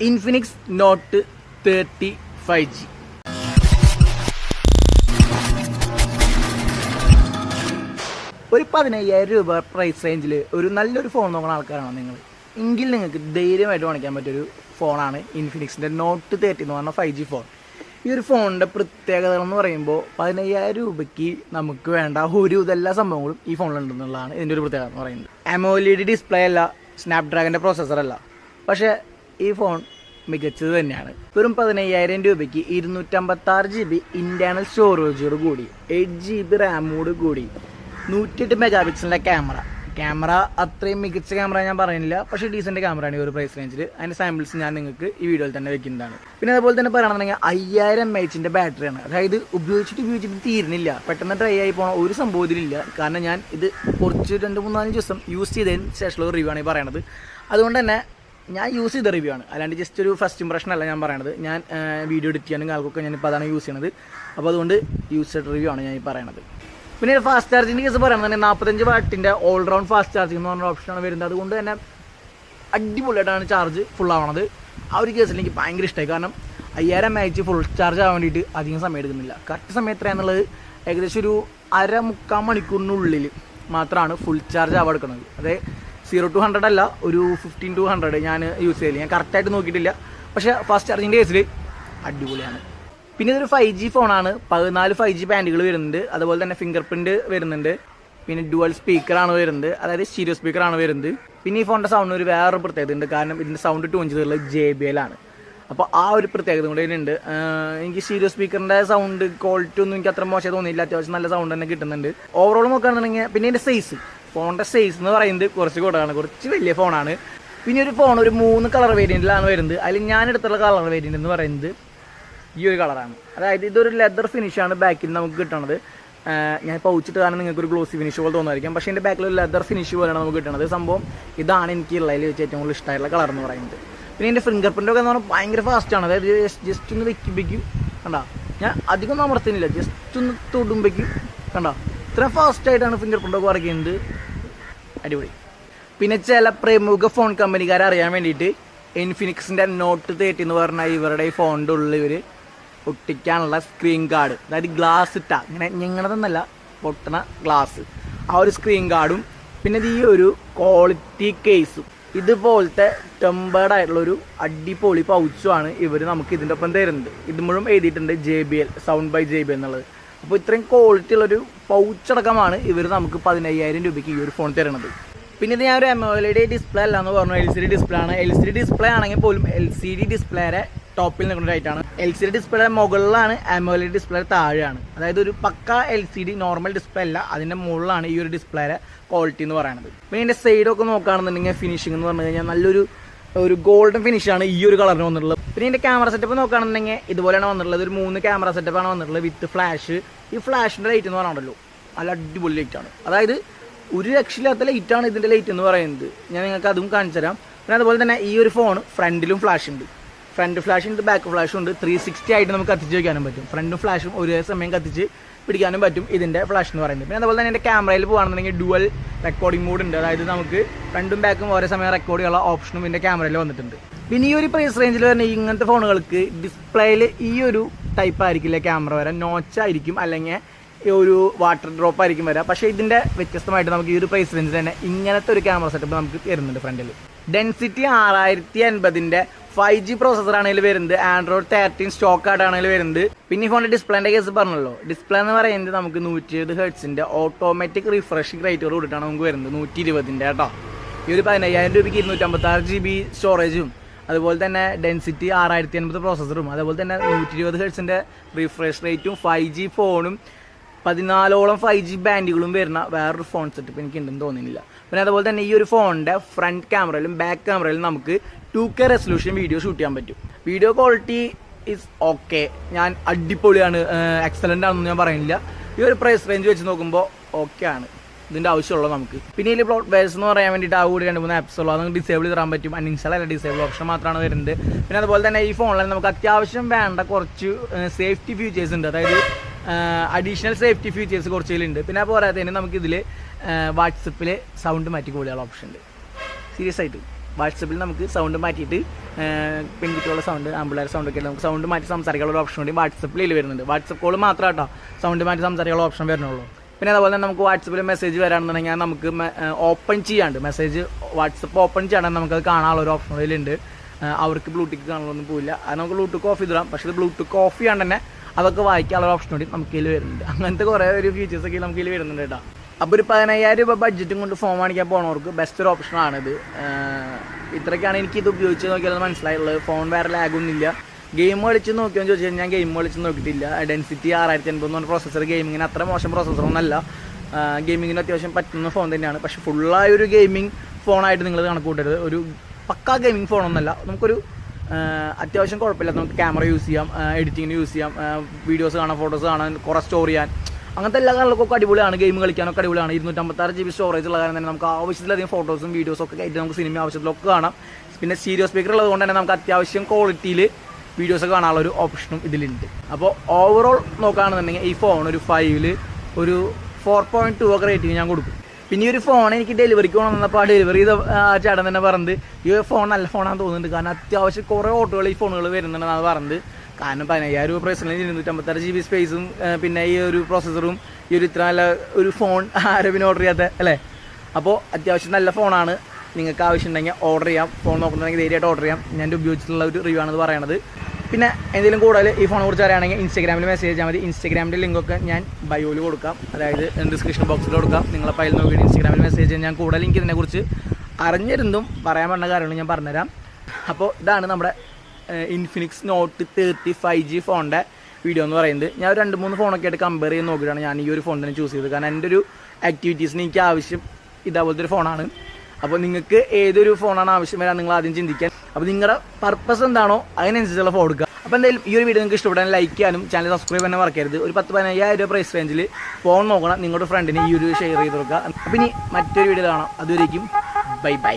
Infinix note thirty five G ഒരു പതിനയ്യായിരം രൂപ പ്രൈസ് റേഞ്ചിൽ ഒരു നല്ലൊരു ഫോൺ നോക്കുന്ന ആൾക്കാരാണോ നിങ്ങൾ എങ്കിൽ നിങ്ങൾക്ക് ധൈര്യമായിട്ട് വാങ്ങിക്കാൻ പറ്റിയൊരു ഫോണാണ് ഇൻഫിനിക്സിന്റെ നോട്ട് തേർട്ടി എന്ന് പറഞ്ഞ ഫൈവ് ജി ഫോൺ ഈ ഒരു ഫോണിന്റെ പ്രത്യേകതകൾ എന്ന് പറയുമ്പോൾ പതിനയ്യായിരം രൂപയ്ക്ക് നമുക്ക് വേണ്ട ഒരു ഇതെല്ലാ സംഭവങ്ങളും ഈ ഫോണിലുണ്ടെന്നുള്ളതാണ് ഇതിന്റെ ഒരു പ്രത്യേകത എന്ന് പറയുന്നത്. അമോലിഡ് ഡിസ്പ്ലേ അല്ല സ്നാപ്ഡ്രാഗന്റെ പ്രോസസ്സർ അല്ല. പക്ഷേ ഈ ഫോൺ മികച്ചത് തന്നെയാണ്. വെറും പതിനയ്യായിരം രൂപയ്ക്ക് ഇരുന്നൂറ്റമ്പത്താറ് ജി ബി ഇന്റേർണൽ സ്റ്റോറേജോട് കൂടി എയ്റ്റ് ജി ബി റാമോട് കൂടി നൂറ്റിയെട്ട് മെഗാ പിക്സലിന്റെ ക്യാമറ ക്യാമറ അത്രയും മികച്ച ക്യാമറ ഞാൻ പറയുന്നില്ല പക്ഷേ ഡീസന്റ് ക്യാമറയാണ് ഈ ഒരു പ്രൈസ് റേഞ്ചിൽ അതിന്റെ സാമ്പിൾസ് ഞാൻ നിങ്ങൾക്ക് ഈ വീഡിയോയിൽ തന്നെ വെക്കുന്നതാണ്. പിന്നെ അതുപോലെ തന്നെ പറയുകയാണെന്നുണ്ടെങ്കിൽ അയ്യായിരം എം എച്ചിന്റെ ബാറ്ററിയാണ് അതായത് ഉപയോഗിച്ചിട്ട് ഉപയോഗിച്ചിട്ട് തീരുന്നില്ല. പെട്ടെന്ന് ഡ്രൈ ആയി പോകണ ഒരു സംഭവം കാരണം ഞാൻ ഇത് കുറച്ച് രണ്ട് മൂന്നാൽ ദിവസം യൂസ് ചെയ്തതിന് ശേഷമുള്ള റിവ്യൂ ആണ് ഈ പറയണത്. അതുകൊണ്ട് തന്നെ ഞാൻ യൂസ് ചെയ്ത റിവ്യൂ ആണ്. അല്ലാണ്ട് ജസ്റ്റ് ഒരു ഫസ്റ്റ് ഇംപ്രഷൻ അല്ല ഞാൻ പറയണത്. ഞാൻ വീഡിയോ എഡിറ്റ് ചെയ്യാനും ആൾക്കൊക്കെ ഞാനിപ്പോൾ അതാണ് യൂസ് ചെയ്യണത്. അപ്പോൾ അതുകൊണ്ട് യൂസ് ചെയ്ത റിവ്യൂ ആണ് ഞാൻ ഈ പറയണത്. പിന്നെ ഫാസ്റ്റ് ചാർജിന്റെ കേസ് പറയുന്നത് തന്നെ നാൽപ്പത്തഞ്ച് വാട്ടിന്റെ ഓൾ റൗണ്ട് ഫാസ്റ്റ് ചാർജിംഗ് എന്ന് പറഞ്ഞ ഓപ്ഷനാണ് വരുന്നത്. അതുകൊണ്ട് തന്നെ അടിപൊളിയായിട്ടാണ് ചാർജ് ഫുൾ ആവണത്. ആ ഒരു കേസിൽ എനിക്ക് ഭയങ്കര ഇഷ്ടമായി കാരണം അയ്യായിരം എം എച്ച് ഫുൾ ചാർജ് ആവാൻ വേണ്ടിയിട്ട് അധികം സമയം എടുക്കുന്നില്ല. കറക്റ്റ് സമയം എത്രയാണെന്നുള്ളത് ഏകദേശം ഒരു അര മുക്കാൽ മണിക്കൂറിനുള്ളിൽ മാത്രമാണ് ഫുൾ ചാർജ് ആവാൻ എടുക്കുന്നത്. അതെ സീറോ ടു ഹൺഡ്രഡ് അല്ല ഒരു ഫിഫ്റ്റീൻ ടു ഹൺഡ്രഡ് ഞാൻ യൂസ് ചെയ്തില്ല ഞാൻ കറക്റ്റായിട്ട് നോക്കിയിട്ടില്ല. പക്ഷേ ഫാസ്റ്റ് ചാർജിന്റെ കേസിൽ അടിപൊളിയാണ്. പിന്നെ ഇതൊരു ഫൈവ് ജി ഫോണാണ് പതിനാല് ഫൈവ് ജി ബാൻഡുകൾ വരുന്നുണ്ട്. അതുപോലെ തന്നെ ഫിംഗർ പ്രിന്റ് വരുന്നുണ്ട്. പിന്നെ ഡുവൽ സ്പീക്കറാണ് വരുന്നത്. അതായത് സ്റ്റീരിയോ സ്പീക്കറാണ് വരുന്നത്. പിന്നെ ഈ ഫോണിന്റെ സൗണ്ട് ഒരു വേറൊരു പ്രത്യേകത ഉണ്ട്. കാരണം ഇതിന്റെ സൗണ്ട് ടൂൺ ചെയ്തിട്ടുള്ളത് ജെ ബി എൽ ആണ്. അപ്പോൾ ആ ഒരു പ്രത്യേകത കൂടെ ഇതിനുണ്ട്. എനിക്ക് സ്റ്റീരിയോ സ്പീക്കറിന്റെ സൗണ്ട് ക്വാളിറ്റി ഒന്നും എനിക്ക് അത്ര മോശം തോന്നിയില്ല അത്യാവശ്യം നല്ല സൗണ്ട് തന്നെ കിട്ടുന്നുണ്ട്. ഓവറോൾ നോക്കുകയാണെന്നുണ്ടെങ്കിൽ പിന്നെ ഇതിന്റെ സൈസ് ഫോണിന്റെ സൈസ് എന്ന് പറയുന്നത് കുറച്ച് കൂടുതലാണ്. കുറച്ച് വലിയ ഫോണാണ് പിന്നെ ഒരു ഫോൺ ഒരു മൂന്ന് കളർ വേരിയന്റിലാണ് വരുന്നത്. അതിൽ ഞാൻ എടുത്തുള്ള കളർ വേരിയന്റ് എന്ന് പറയുന്നത് ഈ ഒരു കളറാണ് അതായത് ഇതൊരു ലെതർ ഫിനിഷാണ് ബാക്കിൽ നമുക്ക് കിട്ടണത്. ഞാൻ പൗച്ചിട്ട് കാരണം നിങ്ങൾക്ക് ഒരു ഗ്ലോസി ഫിനിഷ് പോലെ തോന്നായിരിക്കും പക്ഷേ എന്റെ ബാക്കിൽ ഒരു ലെതർ ഫിനിഷ് പോലെയാണ് നമുക്ക് കിട്ടുന്നത് സംഭവം ഇതാണ് എനിക്ക് ഉള്ളതിൽ വെച്ച് ഏറ്റവും കൂടുതൽ ഇഷ്ടമായിട്ടുള്ള കളർ എന്ന് പറയുന്നത്. പിന്നെ എന്റെ ഫിംഗർ പ്രിന്റ് ഒക്കെ എന്ന് പറഞ്ഞാൽ ഭയങ്കര ഫാസ്റ്റാണ് അതായത് ജസ്റ്റ് ഒന്ന് വെക്കുമ്പോഴേക്കും കണ്ട ഞാൻ അധികം അമർത്തുന്നില്ല. ജസ്റ്റ് ഒന്ന് തൊടുമ്പോഴേക്കും കണ്ട ഇത്ര ഫാസ്റ്റായിട്ടാണ് ഫിംഗർ പ്രിന്റ് ഒക്കെ ചെയ്യുന്നത് അടിപൊളി. പിന്നെ ചില പ്രമുഖ ഫോൺ കമ്പനിക്കാരെ അറിയാൻ വേണ്ടിയിട്ട് ഇൻഫിനിക്സിന്റെ നോട്ട് തേർട്ടി എന്ന് പറഞ്ഞാൽ ഇവരുടെ ഈ ഫോണിന്റെ ഉള്ളിൽ ഇവർ ഒട്ടിക്കാനുള്ള സ്ക്രീൻ ഗാർഡ് അതായത് ഗ്ലാസ് ഇട്ട ഇങ്ങനെ ഞങ്ങളതെന്നല്ല പൊട്ടണ ഗ്ലാസ് ആ ഒരു സ്ക്രീൻ ഗാർഡും പിന്നെ ഈ ഒരു ക്വാളിറ്റി കേസും ഇതുപോലത്തെ ടെമ്പേർഡ് ആയിട്ടുള്ള ഒരു അടിപൊളി പൗച്ചുമാണ് ഇവർ നമുക്ക് ഇതിന്റെ ഒപ്പം തരുന്നത്. ഇത് മുഴുവൻ എഴുതിയിട്ടുണ്ട് J B L sound by J B എന്നുള്ളത്. അപ്പോൾ ഇത്രയും ക്വാളിറ്റി ഉള്ളൊരു പൗച്ചടക്കമാണ് ഇവർ നമുക്ക് പതിനയ്യായിരം രൂപയ്ക്ക് ഈ ഒരു ഫോൺ തരണത്. പിന്നെ ഇത് ഞാൻ ഒരു എമോലയുടെ ഡിസ്പ്ലേ അല്ല എന്ന് പറഞ്ഞു. എൽ സി ഡി ഡിസ്പ്ലേ ആണ്. എൽ സി ഡി ഡിസ്പ്ലേ ആണെങ്കിൽ പോലും എൽ സി ഡി ഡിസ്പ്ലേയുടെ ടോപ്പിൽ നിൽക്കുന്ന റൈറ്റാണ് എൽ സി ഡി ഡിസ്പ്ലേ മുകളിലാണ് അമോലഡ് ഡിസ്പ്ലേ താഴെയാണ്. അതായത് ഒരു പക്ക L C D normal display അല്ല അതിന്റെ മുകളിലാണ് ഈ ഒരു ഡിസ്പ്ലേയുടെ ക്വാളിറ്റി എന്ന് പറയുന്നത് പിന്നെ ഇതിന്റെ സൈഡൊക്കെ നോക്കുകയാണെന്നുണ്ടെങ്കിൽ ഫിനിഷിംഗ് എന്ന് പറഞ്ഞു കഴിഞ്ഞാൽ നല്ലൊരു ഒരു ഗോൾഡൻ ഫിനിഷാണ് ഈ ഒരു കളറിന് വന്നിട്ടുള്ളത്. പിന്നെ ഇതിന്റെ ക്യാമറ സെറ്റപ്പ് നോക്കുകയാണെന്നുണ്ടെങ്കിൽ ഇതുപോലെയാണ് വന്നിട്ടുള്ളത്. ഒരു മൂന്ന് ക്യാമറ സെറ്റപ്പാണ് വന്നിട്ടുള്ളത് വിത്ത് ഫ്ലാഷ് ഈ ഫ്ലാഷിന്റെ ലൈറ്റ് എന്ന് പറഞ്ഞാണല്ലോ നല്ല അടിപൊളി ലൈറ്റാണ് അതായത് ഒരു രക്ഷയില്ലാത്ത ലൈറ്റാണ് ഇതിന്റെ ലൈറ്റ് എന്ന് പറയുന്നത്. ഞാൻ നിങ്ങൾക്ക് അതും കാണിച്ചു തരാം. പിന്നെ അതുപോലെ തന്നെ ഈ ഒരു ഫോൺ ഫ്രണ്ടിലും ഫ്ലാഷ് ഉണ്ട്. ഫ്രണ്ട് ഫ്ലാഷ് ഉണ്ട് ബാക്ക് ഫ്ലാഷും ഉണ്ട്. ത്രീ സിക്സ്റ്റി ആയിട്ട് നമുക്ക് കത്തിച്ച് വയ്ക്കാനും പറ്റും. ഫ്രണ്ടും ഫ്ലാഷും ഒരേ സമയം കത്തിച്ച് പിടിക്കാനും പറ്റും ഇതിന്റെ ഫ്ലാഷ് എന്ന് പറയുന്നത്. പിന്നെ അതുപോലെ തന്നെ എന്റെ ക്യാമറയിൽ പോകുകയാണെന്നുണ്ടെങ്കിൽ ഡുവൽ റെക്കോർഡിംഗ് മോഡ് ഉണ്ട്. അതായത് നമുക്ക് ഫ്രണ്ടും ബാക്കും ഒരേ സമയം റെക്കോർഡ് ചെയ്യാനുള്ള ഓപ്ഷനും ഇതിന്റെ ക്യാമറയിൽ വന്നിട്ടുണ്ട്. പിന്നെ ഈ ഒരു പ്രൈസ് റേഞ്ചിൽ തന്നെ ഇങ്ങനത്തെ ഫോണുകൾക്ക് ഡിസ്പ്ലേയിൽ ഈ ഒരു ടൈപ്പ് ആയിരിക്കില്ല ക്യാമറ വരാൻ? നോച്ച് ആയിരിക്കും അല്ലെങ്കിൽ ഒരു വാട്ടർ ഡ്രോപ്പ് ആയിരിക്കും വരാം. പക്ഷേ ഇതിന്റെ വ്യത്യസ്തമായിട്ട് നമുക്ക് ഈ ഒരു പ്രൈസ് റേഞ്ചിൽ തന്നെ ഇങ്ങനത്തെ ഒരു ക്യാമറ സെറ്റപ്പ് നമുക്ക് വരുന്നുണ്ട് ഫ്രണ്ടിൽ ഡെൻസിറ്റി ആറായിരത്തി അൻപതിന്റെ ഫൈവ് ജി പ്രോസസ്സറാണ് ഇതിൽ വരുന്നത് ആൻഡ്രോയിഡ് തേർട്ടീൻ സ്റ്റോക്ക് ആയിട്ടാണ് ഇതിൽ വരുന്നത് പിന്നെ ഈ ഫോണിന്റെ ഡിസ്പ്ലേന്റെ കേസ് പറഞ്ഞല്ലോ. ഡിസ്പ്ലേ എന്ന് പറയുന്നത് നമുക്ക് നൂറ്റി ഇരുപത് ഹെഡ്സിന്റെ ഓട്ടോമാറ്റിക് റിഫ്രഷിംഗ് റേറ്റോട് കൂടിയിട്ടാണ് നമുക്ക് വരുന്നത്. നൂറ്റി ഇരുപതിന്റെ കേട്ടോ. ഈ ഒരു പതിനയ്യായിരം രൂപയ്ക്ക് ഇരുന്നൂറ്റമ്പത്താറ് ജി ബി സ്റ്റോറേജും അതുപോലെ തന്നെ ഡെൻസിറ്റി ആറായിരത്തി അൻപത് പ്രോസസ്സറും അതുപോലെ തന്നെ നൂറ്റി ഇരുപത് ഹെഡ്സിന്റെ റിഫ്രഷ് റേറ്റും ഫൈവ് ജി ഫോണും പതിനാലോളം ഫൈവ് ജി ബാൻഡുകളും വരുന്ന വേറൊരു ഫോൺ സെറ്റപ്പ് എനിക്ക് ഉണ്ടെന്ന് തോന്നുന്നില്ല. പിന്നെ അതുപോലെ തന്നെ ഈ ഒരു ഫോണിന്റെ ഫ്രണ്ട് ക്യാമറയിലും ബാക്ക് ക്യാമറയിലും നമുക്ക് two K resolution video shoot ചെയ്യാൻ പറ്റും. വീഡിയോ ക്വാളിറ്റി ഇസ് ഓക്കെ ഞാൻ അടിപൊളിയാണ് എക്സലന്റ് ആണെന്ന് ഞാൻ പറയുന്നില്ല. ഈ ഒരു പ്രൈസ് റേഞ്ച് വെച്ച് നോക്കുമ്പോൾ ഓക്കെ ആണ്. ഇതിന്റെ ആവശ്യമുള്ളത് നമുക്ക്. പിന്നെ ഇതിൽ പ്ലോട്ട് വേഴ്സ് എന്ന് പറയാൻ വേണ്ടിയിട്ട് ആ കൂടി രണ്ട് മൂന്ന് ആപ്സ് ഉള്ളൂ. അത് ഡിസേബിൾ ചെയ്യാൻ പറ്റും. അൺഇൻസ്റ്റാൾ അല്ല ഡിസേബിൾ ഓപ്ഷൻ മാത്രമാണ് വരുന്നത്. പിന്നെ അതുപോലെ തന്നെ ഈ ഫോണിൽ നമുക്ക് അത്യാവശ്യം വേണ്ട കുറച്ച് സേഫ്റ്റി ഫീച്ചേഴ്സ് ഉണ്ട്. അതായത് അഡീഷണൽ സേഫ്റ്റി ഫീച്ചേഴ്സ് കുറച്ചിലുണ്ട് പിന്നെ പോരാത്തതിന് നമുക്ക് ഇതിൽ വാട്സപ്പിൽ സൗണ്ട് മാറ്റി കൂടിയുള്ള ഓപ്ഷൻ ഉണ്ട്. സീരിയസ് ആയിട്ട്. വാട്സപ്പിൽ നമുക്ക് സൗണ്ട് മാറ്റിയിട്ട് പെൺകുട്ടികളുടെ സൗണ്ട് ആമ്പിള്ളേർ സൗണ്ട് ഒക്കെ നമുക്ക് സൗണ്ട് മാറ്റി സംസാരിക്കാനുള്ള ഓപ്ഷൻ കൂടി വാട്സപ്പിൽ വരുന്നുണ്ട്. വാട്സപ്പ് കോൾ മാത്രം കേട്ടോ സൗണ്ട് മാറ്റി സംസാരിക്കാനുള്ള ഓപ്ഷൻ വരുന്നുള്ളൂ. പിന്നെ അതുപോലെ തന്നെ നമുക്ക് വാട്സപ്പിൽ മെസ്സേജ് വരാണെന്നുണ്ടെങ്കിൽ നമുക്ക് ഓപ്പൺ ചെയ്യാണ്ട് മെസ്സേജ് വാട്സപ്പ് ഓപ്പൺ ചെയ്യാണ്ട് നമുക്കത് കാണാനുള്ള ഒരു ഓപ്ഷൻ ആ, അവർക്ക് ബ്ലൂടൂത്ത് കാണാനൊന്നും പോയില്ല അത് നമുക്ക് ബ്ലൂടൂത്ത് ഓഫ് ചെയ്തിടാം പക്ഷേ ബ്ലൂടൂത്ത് ഓഫ് ചെയ്യാണ്ട് തന്നെ അതൊക്കെ വായിക്കാനുള്ള ഓപ്ഷൻ കൂടി നമുക്ക് ഇതിൽ വരുന്നുണ്ട്. അങ്ങനത്തെ കുറേ ഒരു ഫീച്ചേഴ്സ് ഒക്കെ നമുക്ക് ഇതിൽ വരുന്നുണ്ട് കേട്ടോ. അപ്പോൾ ഒരു പതിനയ്യായിരം രൂപ ബഡ്ജറ്റും കൊണ്ട് ഫോൺ വാങ്ങിക്കാൻ പോണവർക്ക് ബെസ്റ്റ് ഒരു ഓപ്ഷനാണിത് ഇത്രയൊക്കെയാണ് എനിക്ക് ഇത് ഉപയോഗിച്ച് നോക്കിയാൽ മനസ്സിലായുള്ളത് ഫോൺ വേറെ ലാഗൊന്നുമില്ല ഗെയിം കളിച്ച് നോക്കിയെന്ന് ചോദിച്ചു കഴിഞ്ഞാൽ ഞാൻ ഗെയിം കളിച്ച് നോക്കിയിട്ടില്ല. ഡെൻസിറ്റി ആറായിരത്തി എൺപത് എന്ന് പറഞ്ഞ പ്രോസസ്സർ ഗെയിമിങ്ങിന് അത്ര മോശം പ്രോസസ്സറൊന്നല്ല ഗെയിമിങ്ങിന് അത്യാവശ്യം പറ്റുന്ന ഫോൺ തന്നെയാണ്. പക്ഷെ ഫുള്ളായ ഒരു ഗെയിമിംഗ് ഫോണായിട്ട് നിങ്ങൾ കണക്ക് കൂട്ടരുത്. ഒരു പക്കാ ഗെയിമിംഗ് ഫോണൊന്നല്ല നമുക്കൊരു അത്യാവശ്യം കുഴപ്പമില്ല. നമുക്ക് ക്യാമറ യൂസ് ചെയ്യാം എഡിറ്റിങ്ങിന് യൂസ് ചെയ്യാം വീഡിയോസ് കാണാൻ ഫോട്ടോസ് കാണാൻ കുറേ സ്റ്റോർ ചെയ്യാൻ. അങ്ങനത്തെ എല്ലാ കാര്യങ്ങൾക്കൊക്കെ അടിപൊളിയാണ്. ഗെയിം കളിക്കാനൊക്കെ അടിപൊളിയാണ്. ഇരുന്നൂറ്റമ്പത്താറ് ജി ബി സ്റ്റോറേജ് ഉള്ള കാരണം തന്നെ നമുക്ക് ആവശ്യത്തിലധികം ഫോട്ടോസും വീഡിയോസും ഒക്കെ ആയിട്ട് നമുക്ക് സിനിമ ആവശ്യത്തിലൊക്കെ കാണാം. പിന്നെ സ്റ്റീരിയോ സ്പീക്കർ ഉള്ളതുകൊണ്ട് തന്നെ നമുക്ക് അത്യാവശ്യം ക്വാളിറ്റിയിൽ വീഡിയോസ് കാണാനുള്ള ഒരു ഓപ്ഷനും ഇതിലുണ്ട്. അപ്പോൾ ഓവറോൾ നോക്കുകയാണെന്നുണ്ടെങ്കിൽ ഈ ഫോൺ ഒരു ഫൈവിൽ ഒരു ഫോർ പോയിന്റ് ടു ഒക്കെ റേറ്റിംഗ് ഞാൻ കൊടുക്കും. പിന്നെ ഈ ഒരു ഫോൺ എനിക്ക് ഡെലിവറിക്ക് പോകണം എന്നപ്പോൾ ആ ഡെലിവറി ചേട്ടൻ തന്നെ പറഞ്ഞത് ഈ ഫോൺ നല്ല ഫോണാണെന്ന് തോന്നുന്നുണ്ട്. കാരണം അത്യാവശ്യം കുറേ ഓട്ടോകൾ ഈ ഫോണുകൾ വരുന്നുണ്ടെന്നാണ് പറഞ്ഞത്. കാരണം പതിനയ്യായിരം രൂപ പ്രൈസിൽ ഇരുന്നൂറ്റമ്പത്താറ് ജി ബി സ്പേസും പിന്നെ ഈ ഒരു പ്രോസസ്സറും ഈ ഒരു ഇത്ര നല്ല ഒരു ഫോൺ ആരും പിന്നെ ഓർഡർ ചെയ്യാത്ത അല്ലേ? അപ്പോൾ അത്യാവശ്യം നല്ല ഫോണാണ് നിങ്ങൾക്ക് ആവശ്യമുണ്ടെങ്കിൽ ഓർഡർ ചെയ്യാം. ഫോൺ നോക്കുന്നുണ്ടെങ്കിൽ ധൈര്യമായിട്ട് ഓർഡർ ചെയ്യാം. ഞാൻ ഉപയോഗിച്ചിട്ടുള്ള ഒരു റിവ്യൂ ആണെന്ന് പറയണത്. പിന്നെ എന്തെങ്കിലും കൂടുതൽ ഈ ഫോണെ കുറിച്ച് അറിയുകയാണെങ്കിൽ ഇൻസ്റ്റാഗ്രാമിൽ മെസ്സേജ് ചെയ്താൽ മതി. ഇൻസ്റ്റാഗ്രാമിന്റെ ലിങ്കൊക്കെ ഞാൻ ബയോയിൽ കൊടുക്കാം. അതായത് ഡിസ്ക്രിപ്ഷൻ ബോക്സിൽ കൊടുക്കാം. നിങ്ങളെ ഫയൽ നോക്കി ഇൻസ്റ്റാഗ്രാമിൽ മെസ്സേജ് ചെയ്യാൻ ഞാൻ കൂടുതൽ എനിക്ക് ഇതിനെക്കുറിച്ച് അറിഞ്ഞിരുന്നും പറയാൻ പറഞ്ഞ കാര്യങ്ങൾ ഞാൻ പറഞ്ഞുതരാം. അപ്പോൾ ഇതാണ് നമ്മുടെ Infinix not thirty five G ഫോണിന്റെ വീഡിയോ എന്ന് പറയുന്നത്. ഞാൻ രണ്ട് മൂന്ന് ഫോണൊക്കെ ആയിട്ട് കമ്പയർ ചെയ്ത് നോക്കിയിട്ടാണ് ഞാൻ ഈ ഒരു ഫോൺ തന്നെ ചൂസ് ചെയ്തത്. കാരണം എന്റെ ഒരു ആക്ടിവിറ്റീസിന് എനിക്ക് ആവശ്യം ഇതേപോലത്തെ ഒരു ഫോണാണ് അപ്പോൾ നിങ്ങൾക്ക് ഏതൊരു ഫോണാണ് ആവശ്യം വരാൻ നിങ്ങൾ ആദ്യം ചിന്തിക്കാൻ അപ്പോൾ നിങ്ങളുടെ പർപ്പസ് എന്താണോ അതിനനുസരിച്ചുള്ള ഫോൺ എടുക്കുക. അപ്പോൾ എന്തായാലും ഈ ഒരു വീഡിയോ നിങ്ങൾക്ക് ഇഷ്ടപ്പെടാൻ ലൈക്ക് ചെയ്യാനും ചാനൽ സബ്സ്ക്രൈബ് തന്നെ മറക്കരുത്. ഒരു പത്ത് പതിനയ്യായിരം രൂപ പ്രൈസ് റേഞ്ചിൽ ഫോൺ നോക്കണം നിങ്ങളുടെ ഫ്രണ്ടിന് ഈ ഒരു ഷെയർ ചെയ്ത് കൊടുക്കുക. അപ്പോൾ ഇനി മറ്റൊരു വീഡിയോ കാണാം. അതുവരേക്കും ബൈ ബൈ